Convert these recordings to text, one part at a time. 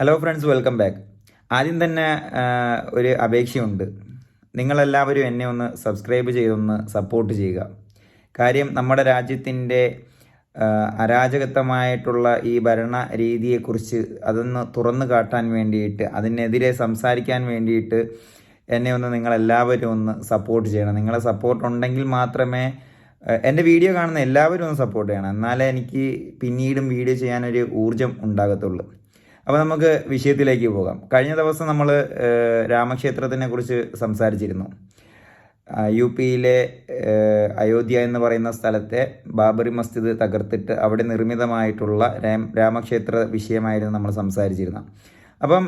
Hello friends welcome back ആദ്യം തന്നെ ഒരു അപേക്ഷയുണ്ട്. നിങ്ങളെല്ലാവരും എന്നെ ഒന്ന് സബ്സ്ക്രൈബ് ചെയ്തൊന്ന് സപ്പോർട്ട് ചെയ്യുക. കാര്യം നമ്മുടെ രാജ്യത്തിന്റെ അരാജകത്വമായിട്ടുള്ള ഈ ഭരണ രീതിയെക്കുറിച്ച് അതൊന്ന് തുറന്നു കാട്ടാൻ വേണ്ടിയിട്ട് അതിനെതിരെ സംസാരിക്കാൻ വേണ്ടിയിട്ട് എന്നെ ഒന്ന് നിങ്ങളെല്ലാവരും ഒന്ന് സപ്പോർട്ട് ചെയ്യണം. നിങ്ങളെ സപ്പോർട്ട് ഉണ്ടെങ്കിൽ മാത്രമേ എന്റെ വീഡിയോ കാണുന്ന എല്ലാവരും ഒന്ന് സപ്പോർട്ട് ചെയ്യണം. എന്നാലേ എനിക്ക് പിന്നീടും വീഡിയോ ചെയ്യാനൊരു ഊർജം ഉണ്ടാകത്തുള്ളൂ. അപ്പോൾ നമുക്ക് വിഷയത്തിലേക്ക് പോകാം. കഴിഞ്ഞ ദിവസം നമ്മൾ രാമക്ഷേത്രത്തിനെ കുറിച്ച് സംസാരിച്ചിരുന്നു. യു പിയിലെ അയോധ്യ എന്ന് പറയുന്ന സ്ഥലത്തെ ബാബറി മസ്ജിദ് തകർത്തിട്ട് അവിടെ നിർമ്മിതമായിട്ടുള്ള രാമക്ഷേത്ര വിഷയമായിരുന്നു നമ്മൾ സംസാരിച്ചിരുന്നത്. അപ്പം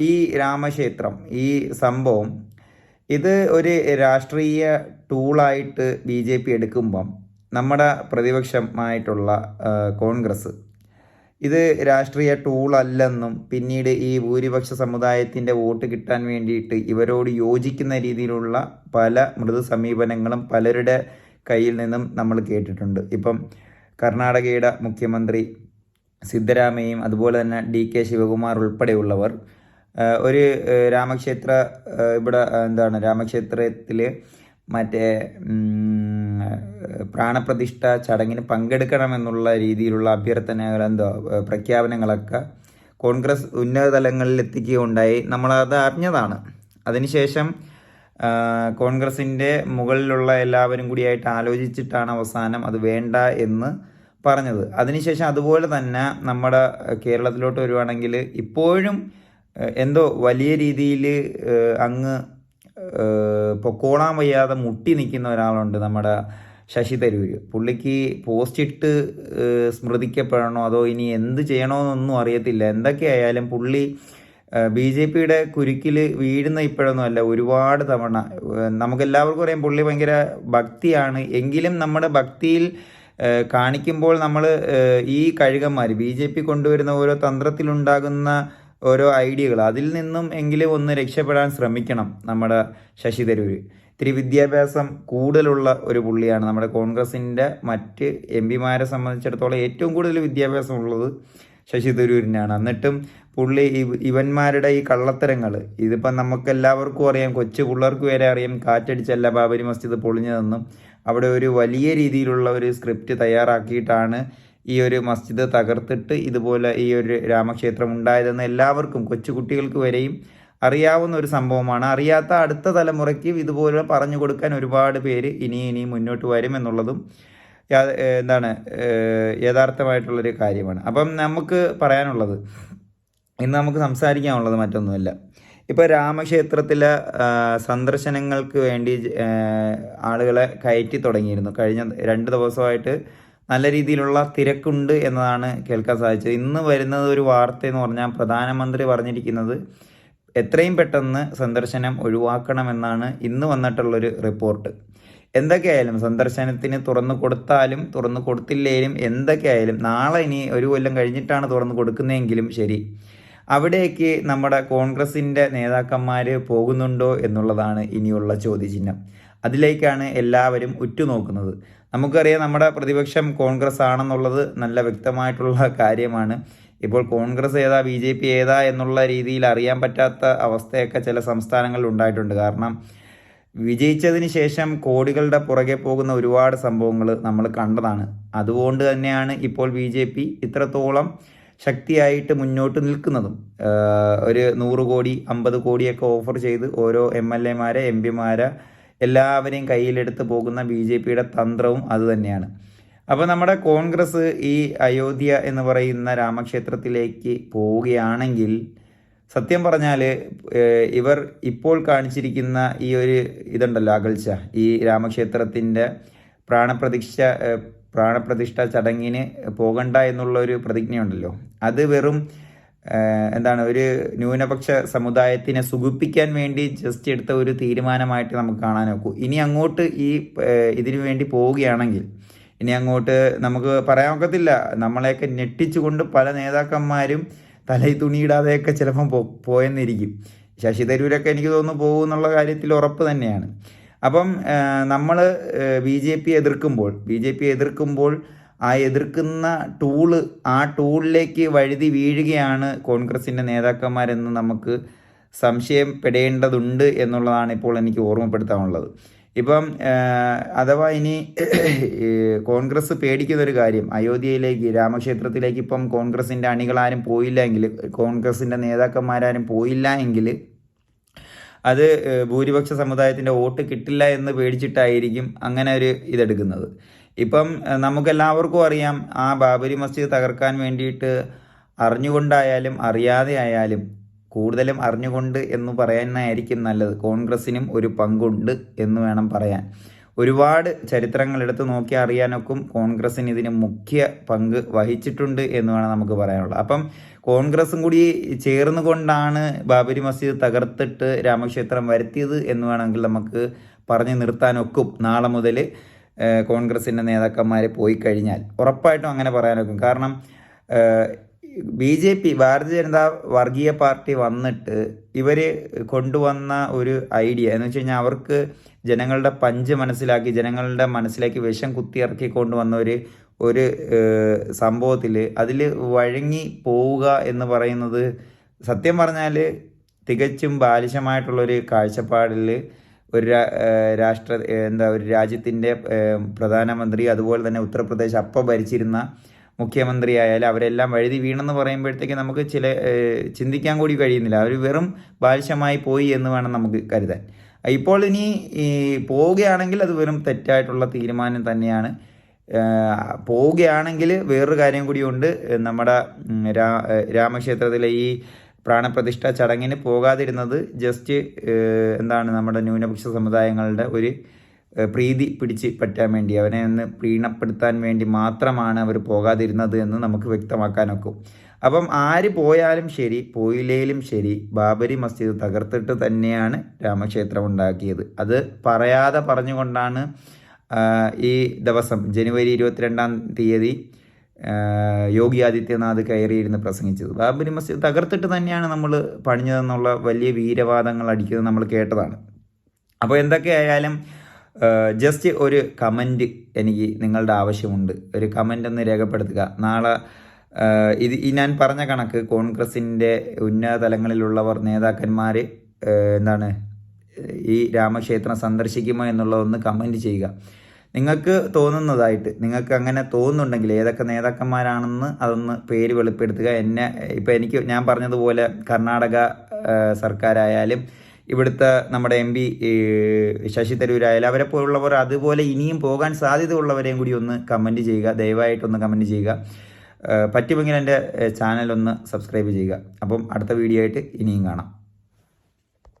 ഈ രാമക്ഷേത്രം ഈ സംഭവം ഇത് ഒരു രാഷ്ട്രീയ ടൂളായിട്ട് ബി ജെ പി എടുക്കുമ്പം നമ്മുടെ പ്രതിപക്ഷമായിട്ടുള്ള കോൺഗ്രസ് ഇത് രാഷ്ട്രീയ ടൂളല്ലെന്നും പിന്നീട് ഈ ഭൂരിപക്ഷ സമുദായത്തിന്റെ വോട്ട് കിട്ടാൻ വേണ്ടിയിട്ട് ഇവരോട് യോജിക്കുന്ന രീതിയിലുള്ള പല മൃദു സമീപനങ്ങളും പലരുടെ കയ്യിൽ നിന്നും നമ്മൾ കേട്ടിട്ടുണ്ട്. ഇപ്പം കർണാടകയുടെ മുഖ്യമന്ത്രി സിദ്ധരാമയും അതുപോലെ തന്നെ ഡി കെ ശിവകുമാർ ഉൾപ്പെടെയുള്ളവർ ഒരു രാമക്ഷേത്ര ഇവിടെ എന്താണ് രാമക്ഷേത്രത്തിൽ മറ്റേ പ്രാണപ്രതിഷ്ഠ ചടങ്ങിന് പങ്കെടുക്കണമെന്നുള്ള രീതിയിലുള്ള അഭ്യർത്ഥനകൾ എന്തോ പ്രഖ്യാപനങ്ങളൊക്കെ കോൺഗ്രസ് ഉന്നത തലങ്ങളിൽ എത്തിക്കുകയുണ്ടായി നമ്മളത് അറിഞ്ഞതാണ്. അതിനുശേഷം കോൺഗ്രസിന്റെ മുകളിലുള്ള എല്ലാവരും കൂടിയായിട്ട് ആലോചിച്ചിട്ടാണ് അവസാനം അത് വേണ്ട എന്ന് പറഞ്ഞത്. അതിനുശേഷം അതുപോലെ തന്നെ നമ്മുടെ കേരളത്തിലോട്ട് വരുവാണെങ്കിൽ ഇപ്പോഴും എന്തോ വലിയ രീതിയിൽ അങ്ങ് പൊക്കോളാൻ വയ്യാതെ മുട്ടി നിൽക്കുന്ന ഒരാളുണ്ട് നമ്മുടെ ശശി തരൂര്. പുള്ളിക്ക് പോസ്റ്റ് ഇട്ട് സ്മൃതിക്കപ്പെടണോ അതോ ഇനി എന്ത് ചെയ്യണമെന്നൊന്നും അറിയത്തില്ല. എന്തൊക്കെയായാലും പുള്ളി ബി ജെ പിയുടെ കുരുക്കിൽ വീഴുന്ന ഇപ്പോഴൊന്നും അല്ല. ഒരുപാട് തവണ നമുക്ക് നമുക്കെല്ലാവർക്കും അറിയാം പുള്ളി ഭയങ്കര ഭക്തിയാണ്. എങ്കിലും നമ്മുടെ ഭക്തിയിൽ കാണിക്കുമ്പോൾ നമ്മൾ ഈ കഴുകന്മാർ ബി ജെ പി കൊണ്ടുവരുന്ന ഓരോ തന്ത്രത്തിലുണ്ടാകുന്ന ഓരോ ഐഡിയകൾ. അതിൽ നിന്നും എങ്കിലും ഒന്ന് രക്ഷപ്പെടാൻ ശ്രമിക്കണം നമ്മുടെ ശശി തരൂർ ഇത്തിരി വിദ്യാഭ്യാസം കൂടുതലുള്ള ഒരു പുള്ളിയാണ് നമ്മുടെ കോൺഗ്രസിന്റെ മറ്റ് എം പിമാരെ സംബന്ധിച്ചിടത്തോളം ഏറ്റവും കൂടുതൽ വിദ്യാഭ്യാസമുള്ളത് ശശി തരൂരിനാണ്. എന്നിട്ടും പുള്ളി ഇവ- ഇവന്മാരുടെ ഈ കള്ളത്തരങ്ങൾ ഇതിപ്പം നമുക്കെല്ലാവർക്കും അറിയാം കൊച്ചു പിള്ളേർക്ക് വരെ അറിയാം കാറ്റടിച്ചല്ല ബാബരി മസ്ജിദ് പൊളിഞ്ഞതെന്നും അവിടെ ഒരു വലിയ രീതിയിലുള്ള ഒരു സ്ക്രിപ്റ്റ് തയ്യാറാക്കിയിട്ടാണ് ഈ ഒരു മസ്ജിദ് തകർത്തിട്ട് ഇതുപോലെ ഈ ഒരു രാമക്ഷേത്രം ഉണ്ടായതെന്ന് എല്ലാവർക്കും കൊച്ചുകുട്ടികൾക്ക് വരെയും അറിയാവുന്ന ഒരു സംഭവമാണ്. അറിയാത്ത അടുത്ത തലമുറയ്ക്ക് ഇതുപോലെ പറഞ്ഞു കൊടുക്കാൻ ഒരുപാട് പേര് ഇനി ഇനി മുന്നോട്ട് വരും എന്നുള്ളതും എന്താണ് യഥാർത്ഥമായിട്ടുള്ളൊരു കാര്യമാണ്. അപ്പം നമുക്ക് പറയാനുള്ളത് ഇന്ന് നമുക്ക് സംസാരിക്കാനുള്ളത് മറ്റൊന്നുമല്ല. ഇപ്പോൾ രാമക്ഷേത്രത്തിലെ സന്ദർശനങ്ങൾക്ക് വേണ്ടി ആളുകളെ കയറ്റി തുടങ്ങിയിരുന്നു. കഴിഞ്ഞ രണ്ട് ദിവസമായിട്ട് നല്ല രീതിയിലുള്ള തിരക്കുണ്ട് എന്നതാണ് കേൾക്കാൻ സാധിച്ചത്. ഇന്ന് വരുന്നത് ഒരു വാർത്ത എന്ന് പറഞ്ഞാൽ പ്രധാനമന്ത്രി പറഞ്ഞിരിക്കുന്നത് എത്രയും പെട്ടെന്ന് സന്ദർശനം ഒഴിവാക്കണമെന്നാണ് ഇന്ന് വന്നിട്ടുള്ളൊരു റിപ്പോർട്ട്. എന്തൊക്കെയായാലും സന്ദർശനത്തിന് തുറന്നു കൊടുത്താലും തുറന്നു കൊടുത്തില്ലേലും എന്തൊക്കെയായാലും നാളെ ഇനി ഒരു കൊല്ലം കഴിഞ്ഞിട്ടാണ് തുറന്നു കൊടുക്കുന്നതെങ്കിലും ശരി. അവിടേക്ക് നമ്മുടെ കോൺഗ്രസിന്റെ നേതാക്കന്മാർ പോകുന്നുണ്ടോ എന്നുള്ളതാണ് ഇനിയുള്ള ചോദ്യചിഹ്നം. അതിലേക്കാണ് എല്ലാവരും ഉറ്റുനോക്കുന്നത്. നമുക്കറിയാം നമ്മുടെ പ്രതിപക്ഷം കോൺഗ്രസ് ആണെന്നുള്ളത് നല്ല വ്യക്തമായിട്ടുള്ള കാര്യമാണ്. ഇപ്പോൾ കോൺഗ്രസ് ഏതാ ബി ജെ പി ഏതാ എന്നുള്ള രീതിയിൽ അറിയാൻ പറ്റാത്ത അവസ്ഥയൊക്കെ ചില സംസ്ഥാനങ്ങളിൽ ഉണ്ടായിട്ടുണ്ട്. കാരണം വിജയിച്ചതിന് ശേഷം കോടികളുടെ പുറകെ പോകുന്ന ഒരുപാട് സംഭവങ്ങൾ നമ്മൾ കണ്ടതാണ്. അതുകൊണ്ട് തന്നെയാണ് ഇപ്പോൾ ബി ജെ പി ഇത്രത്തോളം ശക്തിയായിട്ട് മുന്നോട്ട് നിൽക്കുന്നതും. ഒരു നൂറ് കോടി അമ്പത് കോടിയൊക്കെ ഓഫർ ചെയ്ത് ഓരോ എം എൽ എമാരെ എം പിമാരെ എല്ലാവരെയും കയ്യിലെടുത്ത് പോകുന്ന ബി ജെ പിയുടെ തന്ത്രവും അതുതന്നെയാണ് അപ്പോൾ നമ്മുടെ കോൺഗ്രസ് ഈ അയോധ്യ എന്ന് പറയുന്ന രാമക്ഷേത്രത്തിലേക്ക് പോവുകയാണെങ്കിൽ സത്യം പറഞ്ഞാൽ ഇവർ ഇപ്പോൾ കാണിച്ചിരിക്കുന്ന ഈ ഒരു ഇതുണ്ടല്ലോ അകൽച്ച. ഈ രാമക്ഷേത്രത്തിന്റെ പ്രാണപ്രതിഷ്ഠ പ്രാണപ്രതിഷ്ഠ ചടങ്ങിന് പോകണ്ട എന്നുള്ള ഒരു പ്രതിജ്ഞയുണ്ടല്ലോ. അത് വെറും എന്താണ് ഒരു ന്യൂനപക്ഷ സമുദായത്തിനെ സുഖിപ്പിക്കാൻ വേണ്ടി ജസ്റ്റ് എടുത്ത ഒരു തീരുമാനമായിട്ട് നമുക്ക് കാണാൻ നോക്കൂ. ഇനി അങ്ങോട്ട് ഈ ഇതിനു വേണ്ടി പോവുകയാണെങ്കിൽ ഇനി അങ്ങോട്ട് നമുക്ക് പറയാൻ ഒക്കത്തില്ല. നമ്മളെയൊക്കെ ഞെട്ടിച്ചുകൊണ്ട് പല നേതാക്കന്മാരും തലയിൽ തുണിയിടാതെയൊക്കെ ചിലപ്പം പോയെന്നിരിക്കും. ശശി തരൂരൊക്കെ എനിക്ക് തോന്നുന്നു പോകും എന്നുള്ള കാര്യത്തിൽ ഉറപ്പ് തന്നെയാണ്. അപ്പം നമ്മൾ ബി ജെ പി എതിർക്കുമ്പോൾ ബി ജെ പി എതിർക്കുമ്പോൾ ആ എതിർക്കുന്ന ടൂൾ ആ ടൂളിലേക്ക് വഴുതി വീഴുകയാണ് കോൺഗ്രസിന്റെ നേതാക്കന്മാരെന്ന് നമുക്ക് സംശയപ്പെടേണ്ടതുണ്ട് എന്നുള്ളതാണ് ഇപ്പോൾ എനിക്ക് ഓർമ്മപ്പെടുത്താനുള്ളത്. ഇപ്പം അഥവാ ഇനി കോൺഗ്രസ് പേടിക്കുന്ന ഒരു കാര്യം അയോധ്യയിലേക്ക് രാമക്ഷേത്രത്തിലേക്ക് ഇപ്പം കോൺഗ്രസിന്റെ അണികളാരും പോയില്ല എങ്കിൽ കോൺഗ്രസിന്റെ നേതാക്കന്മാരാരും പോയില്ല എങ്കിൽ അത് ഭൂരിപക്ഷ സമുദായത്തിന്റെ വോട്ട് കിട്ടില്ല എന്ന് പേടിച്ചിട്ടായിരിക്കും അങ്ങനെ ഒരു ഇതെടുക്കുന്നത്. ഇപ്പം നമുക്കെല്ലാവർക്കും അറിയാം ആ ബാബരി മസ്ജിദ് തകർക്കാൻ വേണ്ടിയിട്ട് അറിഞ്ഞുകൊണ്ടായാലും അറിയാതെ ആയാലും കൂടുതലും അറിഞ്ഞുകൊണ്ട് എന്ന് പറയാനായിരിക്കും നല്ലത്. കോൺഗ്രസ്സിനും ഒരു പങ്കുണ്ട് എന്ന് വേണം പറയാൻ. ഒരുപാട് ചരിത്രങ്ങൾ എടുത്ത് നോക്കി അറിയാനൊക്കും കോൺഗ്രസ്സിന് ഇതിന് മുഖ്യ പങ്ക് വഹിച്ചിട്ടുണ്ട് എന്ന് വേണം നമുക്ക് പറയാനുള്ളത്. അപ്പം കോൺഗ്രസും കൂടി ചേർന്നുകൊണ്ടാണ് ബാബരി മസ്ജിദ് തകർത്തിട്ട് രാമക്ഷേത്രം വരുത്തിയത് എന്ന് വേണമെങ്കിൽ നമുക്ക് പറഞ്ഞു നിർത്താനൊക്കും. നാളെ മുതൽ കോൺഗ്രസിന്റെ നേതാക്കന്മാർ പോയി കഴിഞ്ഞാൽ ഉറപ്പായിട്ടും അങ്ങനെ പറയാനൊക്കും. കാരണം B J P Bharatiya Janata വർഗീയ പാർട്ടി വന്നിട്ട് ഇവർ കൊണ്ടുവന്ന ഒരു ഐഡിയ എന്ന് വെച്ച് കഴിഞ്ഞാൽ അവർക്ക് ജനങ്ങളുടെ പഞ്ച് മനസ്സിലാക്കി ജനങ്ങളുടെ മനസ്സിലേക്ക് വിഷം കുത്തിയിറക്കി കൊണ്ടുവന്ന ഒരു ഒരു സംഭവത്തിൽ അതിൽ വഴങ്ങി പോവുക എന്ന് പറയുന്നത് സത്യം പറഞ്ഞാൽ തികച്ചും ബാലിശമായിട്ടുള്ളൊരു കാഴ്ചപ്പാടിൽ ഒരു രാഷ്ട്ര എന്താ ഒരു രാജ്യത്തിന്റെ പ്രധാനമന്ത്രി അതുപോലെ തന്നെ ഉത്തർപ്രദേശ് അപ്പം ഭരിച്ചിരുന്ന മുഖ്യമന്ത്രി ആയാലും അവരെല്ലാം വഴുതി വീണെന്ന് പറയുമ്പോഴത്തേക്ക് നമുക്ക് ചില ചിന്തിക്കാൻ കൂടി കഴിയുന്നില്ല. അവർ വെറും ബാലിശമായി പോയി എന്ന് വേണം നമുക്ക് കരുതാൻ. ഇപ്പോൾ ഇനി പോവുകയാണെങ്കിൽ അത് വെറും തെറ്റായിട്ടുള്ള തീരുമാനം തന്നെയാണ്. പോവുകയാണെങ്കിൽ വേറൊരു കാര്യം കൂടിയുണ്ട്. നമ്മുടെ രാമക്ഷേത്രത്തിലെ ഈ പ്രാണപ്രതിഷ്ഠ ചടങ്ങിന് പോകാതിരുന്നത് ജസ്റ്റ് എന്താണ് നമ്മുടെ ന്യൂനപക്ഷ സമുദായങ്ങളുടെ ഒരു പ്രീതി പിടിച്ച് പറ്റാൻ വേണ്ടി അവനെ ഒന്ന് പ്രീണപ്പെടുത്താൻ വേണ്ടി മാത്രമാണ് അവർ പോകാതിരുന്നത് എന്ന് നമുക്ക് വ്യക്തമാക്കാനൊക്കും. അപ്പം ആര് പോയാലും ശരി പോയില്ലേലും ശരി ബാബരി മസ്ജിദ് തകർത്തിട്ട് തന്നെയാണ് രാമക്ഷേത്രം ഉണ്ടാക്കിയത്. അത് പറയാതെ പറഞ്ഞുകൊണ്ടാണ് ഈ ദിവസം ജനുവരി ഇരുപത്തിരണ്ടാം തീയതി യോഗി ആദിത്യനാഥ് കയറിയിരുന്ന് പ്രസംഗിച്ചത്. ബാബരി മസ്ജിദ് തകർത്തിട്ട് തന്നെയാണ് നമ്മൾ പണിഞ്ഞതെന്നുള്ള വലിയ വീരവാദങ്ങൾ അടിക്കുന്നത് നമ്മൾ കേട്ടതാണ്. അപ്പോൾ എന്തൊക്കെയായാലും ജസ്റ്റ് ഒരു കമന്റ് എനിക്ക് നിങ്ങളുടെ ആവശ്യമുണ്ട്. ഒരു കമന്റ് ഒന്ന് രേഖപ്പെടുത്തുക. നാളെ ഇത് ഈ ഞാൻ പറഞ്ഞ കണക്ക് കോൺഗ്രസിന്റെ ഉന്നത തലങ്ങളിലുള്ളവർ നേതാക്കന്മാർ എന്താണ് ഈ രാമക്ഷേത്രം സന്ദർശിക്കുമോ എന്നുള്ളതൊന്ന് കമന്റ് ചെയ്യുക. നിങ്ങൾക്ക് തോന്നുന്നതായിട്ട് നിങ്ങൾക്ക് അങ്ങനെ തോന്നുന്നുണ്ടെങ്കിൽ ഏതൊക്കെ നേതാക്കന്മാരാണെന്ന് അതൊന്ന് പേര് വെളിപ്പെടുത്തുക. എന്നെ ഇപ്പം എനിക്ക് ഞാൻ പറഞ്ഞതുപോലെ കർണാടക സർക്കാരായാലും ഇവിടുത്തെ നമ്മുടെ എം പി ശശി തരൂരായാലും അവരെ പോലുള്ളവർ അതുപോലെ ഇനിയും പോകാൻ സാധ്യതയുള്ളവരെയും കൂടി ഒന്ന് കമന്റ് ചെയ്യുക. ദയവായിട്ടൊന്ന് കമന്റ് ചെയ്യുക. പറ്റുമെങ്കിൽ എന്റെ ചാനലൊന്ന് സബ്സ്ക്രൈബ് ചെയ്യുക. അപ്പം അടുത്ത വീഡിയോ ആയിട്ട് ഇനിയും കാണാം.